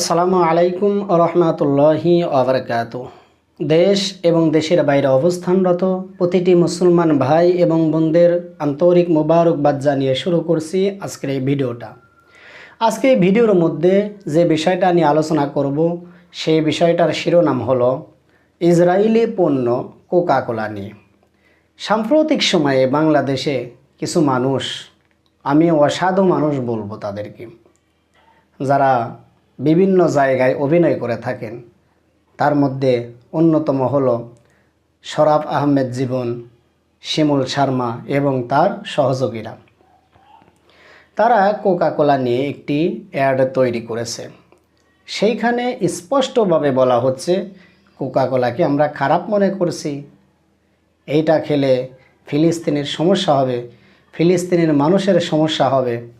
আসসালামু আলাইকুম রহমতুল্লাহি আবরকাত দেশ এবং দেশের বাইরে অবস্থানরত প্রতিটি মুসলমান ভাই এবং বোনদের আন্তরিক মোবারকবাদ জানিয়ে শুরু করছি আজকের এই ভিডিওটা। আজকে এই ভিডিওর মধ্যে যে বিষয়টা নিয়ে আলোচনা করব, সেই বিষয়টার শিরোনাম হলো ইসরায়েলি পণ্য কোকা কোলা নিয়ে। সাম্প্রতিক সময়ে বাংলাদেশে কিছু মানুষ, আমি অসাধু মানুষ বলব তাদেরকে, যারা বিভিন্ন জায়গায় অভিনয় করে থাকেন। তার মধ্যে অন্যতম হল শরাফ আহমেদ জীবন, শিমুল শর্মা এবং তার সহযোগীরা। তারা কোকা কোলা নিয়ে একটি অ্যাড তৈরি করেছে। সেইখানে স্পষ্টভাবে বলা হচ্ছে কোকা কোলাকে আমরা খারাপ মনে করছি। এইটা খেলে ফিলিস্তিনের সমস্যা হবে, ফিলিস্তিনের মানুষের সমস্যা হবে।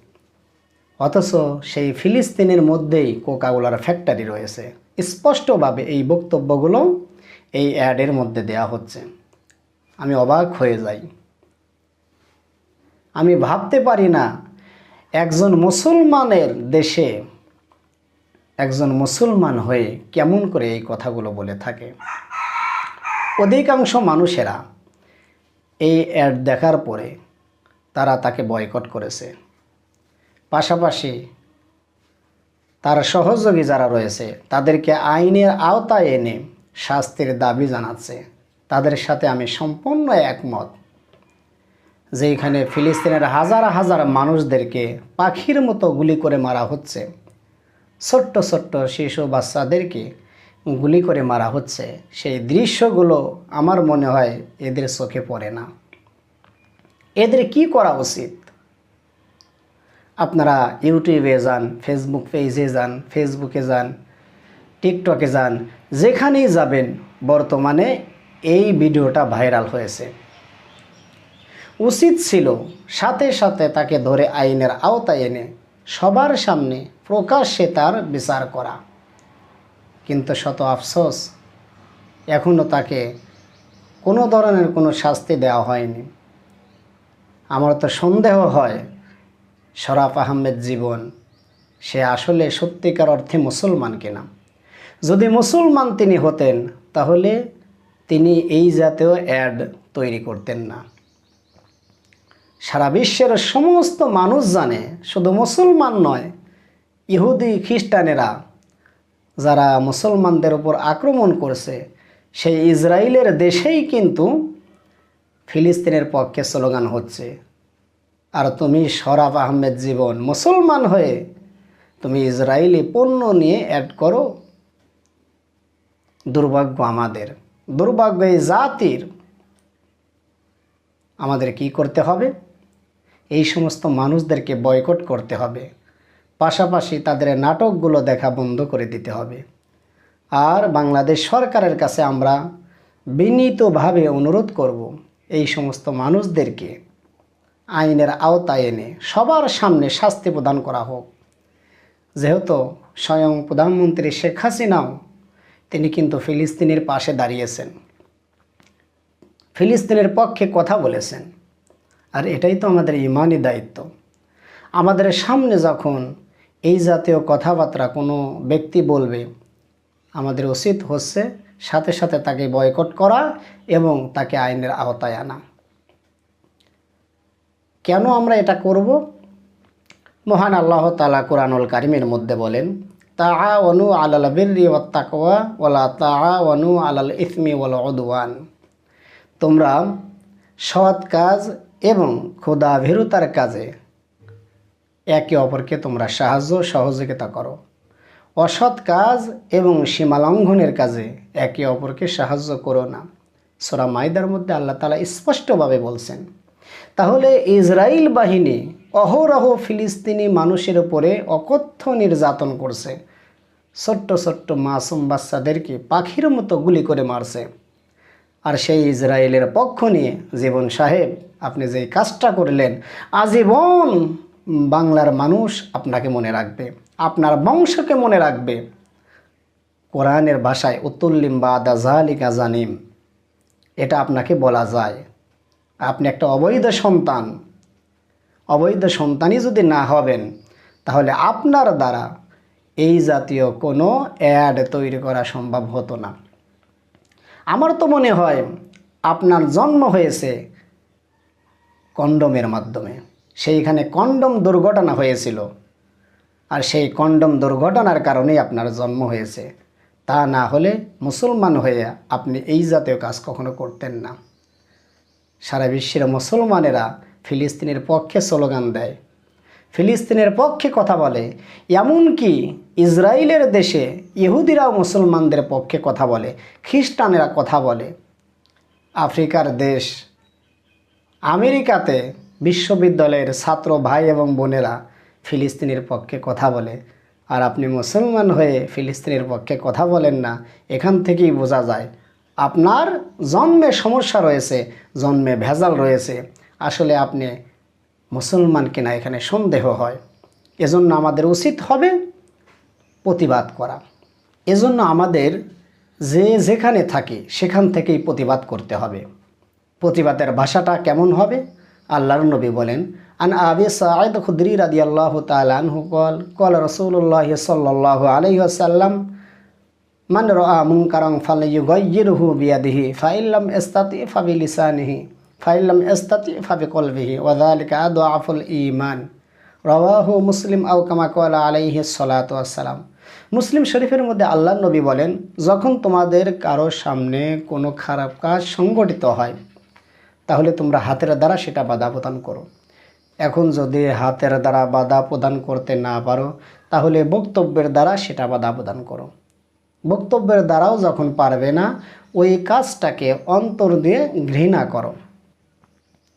অথচ সেই ফিলিস্তিনের মধ্যেই কোকাকোলার ফ্যাক্টরি রয়েছে। স্পষ্টভাবে এই বক্তব্যগুলো এই অ্যাডের মধ্যে দেয়া হচ্ছে। আমি অবাক হয়ে যাই। আমি ভাবতে পারি না, একজন মুসলমানের দেশে একজন মুসলমান হয়ে কেমন করে এই কথাগুলো বলে থাকে। অধিকাংশ মানুষেরা এই অ্যাড দেখার পরে তারা তাকে বয়কট করেছে। পাশাপাশি তার সহযোগী যারা রয়েছে, তাদেরকে আইনের আওতায় এনে শাস্তির দাবি জানাচ্ছে। তাদের সাথে আমি সম্পূর্ণ একমত যে এখানে ফিলিস্তিনের হাজার হাজার মানুষদেরকে পাখির মতো গুলি করে মারা হচ্ছে। ছোট্ট ছোট্ট শিশু বাচ্চাদেরকে গুলি করে মারা হচ্ছে। সেই দৃশ্যগুলো আমার মনে হয় এদের চোখে পড়ে না। এদের কি করা উচিত? আপনারা ইউটিউবে যান ফেসবুক পেজে যান ফেসবুকে যান টিকটকে যান, যেখানেই যাবেন, বর্তমানে এই ভিডিওটা ভাইরাল হয়েছে। উচিত ছিল সাথে সাথে তাকে ধরে আইনের আওতায় এনে সবার সামনে প্রকাশ্যে তার বিচার করা। কিন্তু শত আফসোস এখনও তাকে কোনো ধরনের কোনো শাস্তি দেওয়া হয়নি। আমার তো সন্দেহ হয় শরাফ আহমেদ জীবন, সে আসলে সত্যিকার অর্থে মুসলমান কিনা? যদি মুসলমান তিনি হতেন, তাহলে তিনি এই জাতীয় অ্যাড তৈরি করতেন না। সারা বিশ্বের সমস্ত মানুষ জানে, শুধু মুসলমান নয়, ইহুদি, খ্রিস্টানেরা যারা মুসলমানদের উপর আক্রমণ করছে, সেই ইসরায়েলের দেশেই কিন্তু ফিলিস্তিনের পক্ষে স্লোগান হচ্ছে। আর তুমি শরাফ আহমেদ জীবন মুসলমান হয়ে তুমি ইসরায়েলি পণ্য নিয়ে অ্যাড করো। দুর্ভাগ্য আমাদের। দুর্ভাগ্য এই জাতির। আমাদের কি করতে হবে? এই সমস্ত মানুষদেরকে বয়কট করতে হবে। পাশাপাশি তাদের নাটকগুলো দেখা বন্ধ করে দিতে হবে। আর বাংলাদেশ সরকারের কাছে আমরা বিনীতভাবে অনুরোধ করব এই সমস্ত মানুষদেরকে আইনের আওতায় এনে সবার সামনে শাস্তি প্রদান করা হোক। যেহেতু স্বয়ং প্রধানমন্ত্রী শেখ হাসিনাও তিনি কিন্তু ফিলিস্তিনের পাশে দাঁড়িয়েছেন। ফিলিস্তিনের পক্ষে কথা বলেছেন। আর এটাই তো আমাদের ইমানই দায়িত্ব। আমাদের সামনে যখন এই জাতীয় কথাবার্তা কোনো ব্যক্তি বলবে, আমাদের উচিত হচ্ছে সাথে সাথে তাকে বয়কট করা এবং তাকে আইনের আওতায় আনা। কেন আমরা এটা করব? মহান আল্লাহ তালা কোরআনুল কারিমের মধ্যে বলেন তা অনু আলাল বিরি ওয়াত্তাকওয়া ওলা তা অনু আলাল ইসমি ওয়াল অদওয়ান তোমরা সৎ কাজ এবং ক্ষুদা ভীরুতার কাজে একে অপরকে তোমরা সাহায্য, সহযোগিতা করো। অসৎ কাজ এবং সীমালঙ্ঘনের কাজে একে অপরকে সাহায্য করো না। সোরা মাইদার মধ্যে আল্লাহ তালা স্পষ্টভাবে বলছেন তাহলে ইসরায়েল বাহিনী অহরহ ফিলিস্তিনি মানুষের উপরে অকথ্য নির্যাতন করছে। ছোট্ট ছোট্ট মাসুম বাচ্চাদেরকে পাখির মতো গুলি করে মারছে। আর সেই ইসরায়েলের পক্ষ নিয়ে জীবন সাহেব, আপনি যে কাজটা করলেন, আজীবন বাংলার মানুষ আপনাকে মনে রাখবে, আপনার বংশকে মনে রাখবে। কোরআনের ভাষায় উত্তুল্লিম বা দাজালিকা জানিম এটা আপনাকে বলা যায়। আপনি একটা অবৈধ সন্তান, অবৈধ সন্তানই যদি না হবেন, তাহলে আপনার দ্বারা এই জাতীয় কোনো অ্যাড তৈরি করা সম্ভব হতো না। আমার তো মনে হয় আপনার জন্ম হয়েছে কন্ডমের মাধ্যমে। সেইখানে কন্ডম দুর্ঘটনা হয়েছিল। আর সেই কন্ডম দুর্ঘটনার কারণেই আপনার জন্ম হয়েছে। তা না হলে মুসলমান হয়ে আপনি এই জাতীয় কাজ কখনো করতেন না। সারা বিশ্বের মুসলমানেরা ফিলিস্তিনের পক্ষে স্লোগান দেয়। ফিলিস্তিনের পক্ষে কথা বলে, এমনকি ইসরায়েলের দেশে ইহুদিরাও মুসলমানদের পক্ষে কথা বলে, খ্রিস্টানেরা কথা বলে। আফ্রিকার দেশ, আমেরিকাতে বিশ্ববিদ্যালয়ের ছাত্র ভাই এবং বোনেরা ফিলিস্তিনের পক্ষে কথা বলে। আর আপনি মুসলমান হয়ে ফিলিস্তিনের পক্ষে কথা বলেন না, এখান থেকেই বোঝা যায় আপনার জন্মে সমস্যা রয়েছে, জন্মে ভেজাল রয়েছে, আসলে আপনি মুসলমান কিনা এখানে সন্দেহ হয়। এজন্য আমাদের উচিত হবে প্রতিবাদ করা। এজন্য আমাদের যে যেখানে থাকি, সেখান থেকেই প্রতিবাদ করতে হবে। প্রতিবাদের ভাষাটা কেমন হবে? আল্লাহর নবী বলেন, আন আবি সাঈদ খুদরি রাদিয়াল্লাহু তাআলা আনহু কল কল রাসূলুল্লাহ সাল্লাল্লাহু আলাইহি ওয়াসাল্লাম মান রাআ মুনকারান ফালইয়ুগাইয়িরহু বিয়াদিহি, ফাইল্লাম ইস্তাতি ফাবিলিসানিহি ফাইল্লাম ইস্তাতি ফাবিকলবিহি ওয়া যালিকা আদআফুল ঈমান। রাওয়াহু মুসলিম আও কামা আলাইহি সালাতু ওয়াসসালাম। মুসলিম শরীফের মধ্যে আল্লাহ নবী বলেন, যখন তোমাদের কারও সামনে কোনো খারাপ কাজ সংগঠিত হয়, তাহলে তোমরা হাতের দ্বারা সেটা বাধা প্রদান করো। এখন যদি হাতের দ্বারা বাধা প্রদান করতে না পারো, তাহলে বক্তব্যের দ্বারা সেটা বাধা প্রদান করো। বক্তব্যের দ্বারাও যখন পারবে না, ওই কাজটাকে অন্তর দিয়ে ঘৃণা করো।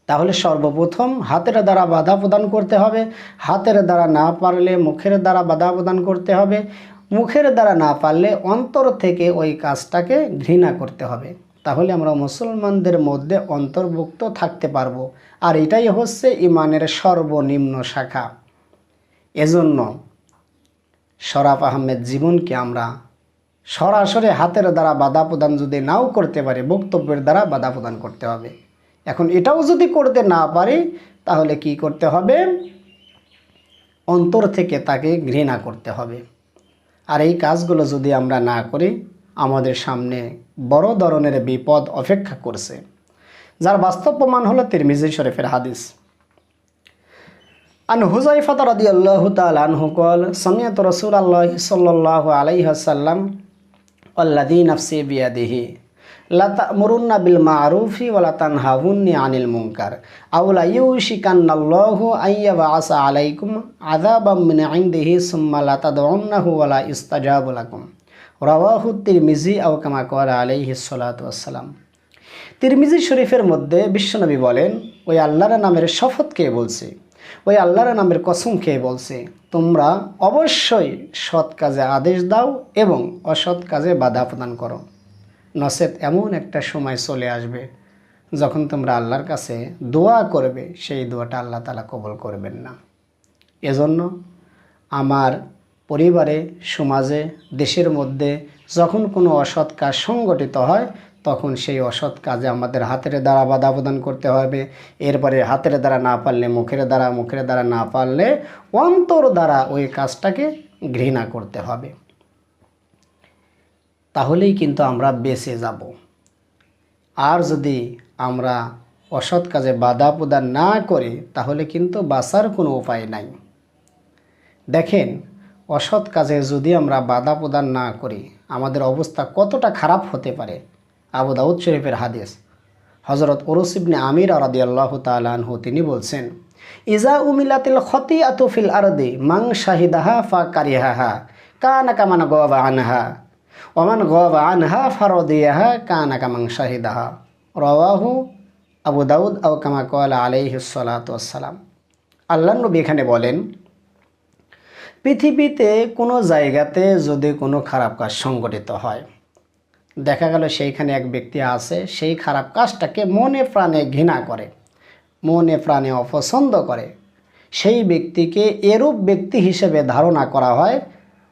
তাহলে সর্বপ্রথম হাতের দ্বারা বাধা প্রদান করতে হবে। হাতের দ্বারা না পারলে মুখের দ্বারা বাধা প্রদান করতে হবে। মুখের দ্বারা না পারলে অন্তর থেকে ওই কাজটাকে ঘৃণা করতে হবে। তাহলে আমরা মুসলমানদের মধ্যে অন্তর্ভুক্ত থাকতে পারব। আর এটাই হচ্ছে ইমানের সর্বনিম্ন শাখা। এজন্য শরাফ আহমেদ জীবনকে আমরা সরাসরি হাতের দ্বারা বাধা প্রদান যদি নাও করতে পারি বক্তব্যের দ্বারা বাধা প্রদান করতে হবে এখন এটাও যদি করতে না পারি তাহলে কি করতে হবে অন্তর থেকে তাকে ঘৃণা করতে হবে আর এই কাজগুলো যদি আমরা না করি আমাদের সামনে বড় ধরনের বিপদ অপেক্ষা করছে যার বাস্তব প্রমাণ হলো তিরমিজি শরীফের হাদিস আন হুজাইফাত রাদিয়াল্লাহু তাআলা আনহু قال سمعت رسول الله صلى الله عليه وسلم আল্লাদি নফসি বিয়াদিহি। লতা বিল মারুফি ওলা তানহাউন্নি আনিল মুঙ্কার আউলা ইউশিকান্নাল্লাহু আইয়া বা আসা আলাইকুম আদাবাম মিন আইন্দিহি সুম্মা লতা দন্নাহু ওলা ইস্তাজাবুলাকুম রওয়াহু তিরমিজি আও কামা করা আলাইহি সালাতাম তিরমিজি শরীফের মধ্যে বিশ্বনবী বলেন, ওই আল্লাহর নামের শপথ কে বলছে? ওই আল্লাহর নামের কসম কে বলছে? তোমরা অবশ্যই সৎ কাজে আদেশ দাও এবং অসৎ কাজে বাধা প্রদান করো। নসেত এমন একটা সময় চলে আসবে যখন তোমরা আল্লাহর কাছে দোয়া করবে, সেই দোয়াটা আল্লাহ তালা কবল করবেন না। এজন্য আমার পরিবারে, সমাজে, দেশের মধ্যে যখন কোনো অসৎ কাজ সংগঠিত হয় তখন সেই অসৎ কাজে আমাদের হাতের দ্বারা বাধা প্রদান করতে হবে। এরপরে হাতের দ্বারা না পারলে, মুখের দ্বারা মুখের দ্বারা না পারলে অন্তর দ্বারা ওই কাজটাকে ঘৃণা করতে হবে। তাহলেই কিন্তু আমরা বেঁচে যাব। আর যদি আমরা অসৎ কাজে বাধা প্রদান না করি, তাহলে কিন্তু বাঁচার কোনো উপায় নাই। দেখেন, অসৎ কাজে যদি আমরা বাধা প্রদান না করি, আমাদের অবস্থা কতটা খারাপ হতে পারে। আবু দাউদ শরীফের হাদিস। হজরত ওরসিবনে আমির আরাদি আল্লাহ তালহু তিনি বলছেন, ইজা উমিলাতিল খতি আতুফিল আরদি মাং শাহিদাহা ফা কারিহাহা কানা কামান গবা আনহা ওমান গবা আনহা ফারদিয়াহা কানা কামাং শাহিদাহা। রওয়াহু আবু দাউদ আউ কামা কয়ালা আলাইহি সালাতাম আল্লাহ নবী এখানে বলেন, পৃথিবীতে কোনো জায়গাতে যদি কোনো খারাপ কাজ সংগঠিত হয় দেখা গেল সেইখানে এক ব্যক্তি আছে, সেই খারাপ কাজটাকে মনে প্রাণে ঘৃণা করে, মনে প্রাণে অপছন্দ করে। সেই ব্যক্তিকে এরূপ ব্যক্তি হিসেবে ধারণা করা হয়,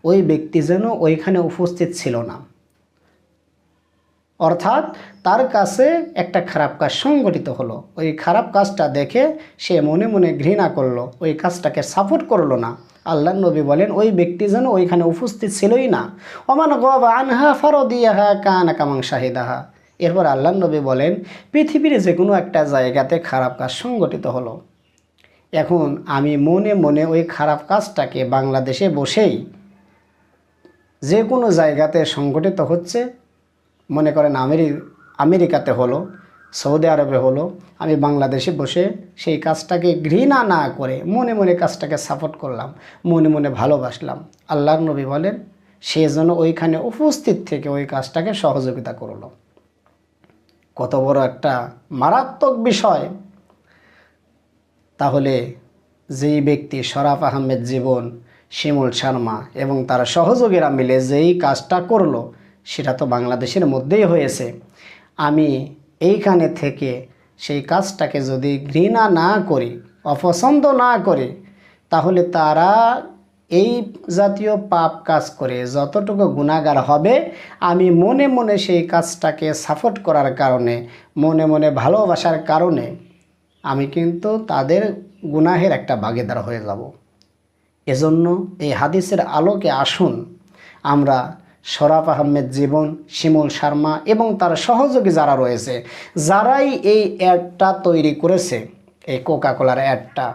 ওই ব্যক্তি যেন ওইখানে উপস্থিত ছিল না। অর্থাৎ তার কাছে একটা খারাপ কাজ সংগঠিত হলো। ওই খারাপ কাজটা দেখে সে মনে মনে ঘৃণা করল। ওই কাজটাকে সাপোর্ট করল না। আল্লাহ নবী বলেন, ওই ব্যক্তি যেন ওইখানে উপস্থিত ছিলই না। অমান গব আনহা ফরদিয়াহা কানা কামাং শাহিদাহা। এরপর আল্লাহ নবী বলেন, পৃথিবীর যে কোনো একটা জায়গাতে খারাপ কাজ সংগঠিত হলো। এখন আমি মনে মনে ওই খারাপ কাজটাকে বাংলাদেশে বসেই যে কোনো জায়গাতে সংগঠিত হচ্ছে মনে করেন আমেরি, আমেরিকাতে হলো, সৌদি আরবে হলো, আমি বাংলাদেশে বসে সেই কাজটাকে ঘৃণা না করে মনে মনে কাজটাকে সাপোর্ট করলাম, মনে মনে ভালোবাসলাম। আল্লাহর নবী বলেন, সে যেন ওইখানে উপস্থিত থেকে ওই কাজটাকে সহযোগিতা করল। কত বড় একটা মারাত্মক বিষয়। তাহলে যেই ব্যক্তি শরাফ আহমেদ জীবন, শিমুল শর্মা এবং তার সহযোগীরা মিলে যেই কাজটা করল সেটা তো বাংলাদেশের মধ্যেই হয়েছে। আমি এইখানে থেকে সেই কাজটাকে যদি ঘৃণা না করি, অপছন্দ না করি, তাহলে তারা এই জাতীয় পাপ কাজ করে, যতটুকু গুণাগার হবে, আমি মনে মনে সেই কাজটাকে সাপোর্ট করার কারণে, মনে মনে ভালোবাসার কারণে, আমি কিন্তু তাদের গুনাহের একটা ভাগিদার হয়ে যাব। এজন্য এই হাদিসের আলোকে আসুন, আমরা শরাফ আহমেদ জীবন, শিমুল শর্মা এবং তার সহযোগী যারা রয়েছে, যারাই এই অ্যাডটা তৈরি করেছে, এই কোকা কোলার অ্যাডটা।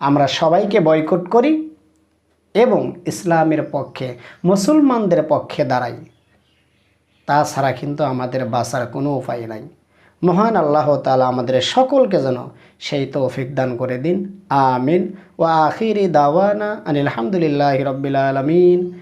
আমরা সবাইকে বয়কট করি এবং ইসলামের পক্ষে, মুসলমানদের পক্ষে দাঁড়াই। তাছাড়া কিন্তু আমাদের বাঁচার কোনো উপায় নাই। মহান আল্লাহ তালা আমাদের সকলকে যেন সেই তৌফিক দান করে দিন। আমিন। ও আখিরি দাওয়ানা আনিল আলহামদুলিল্লাহ রবিল আলমিন।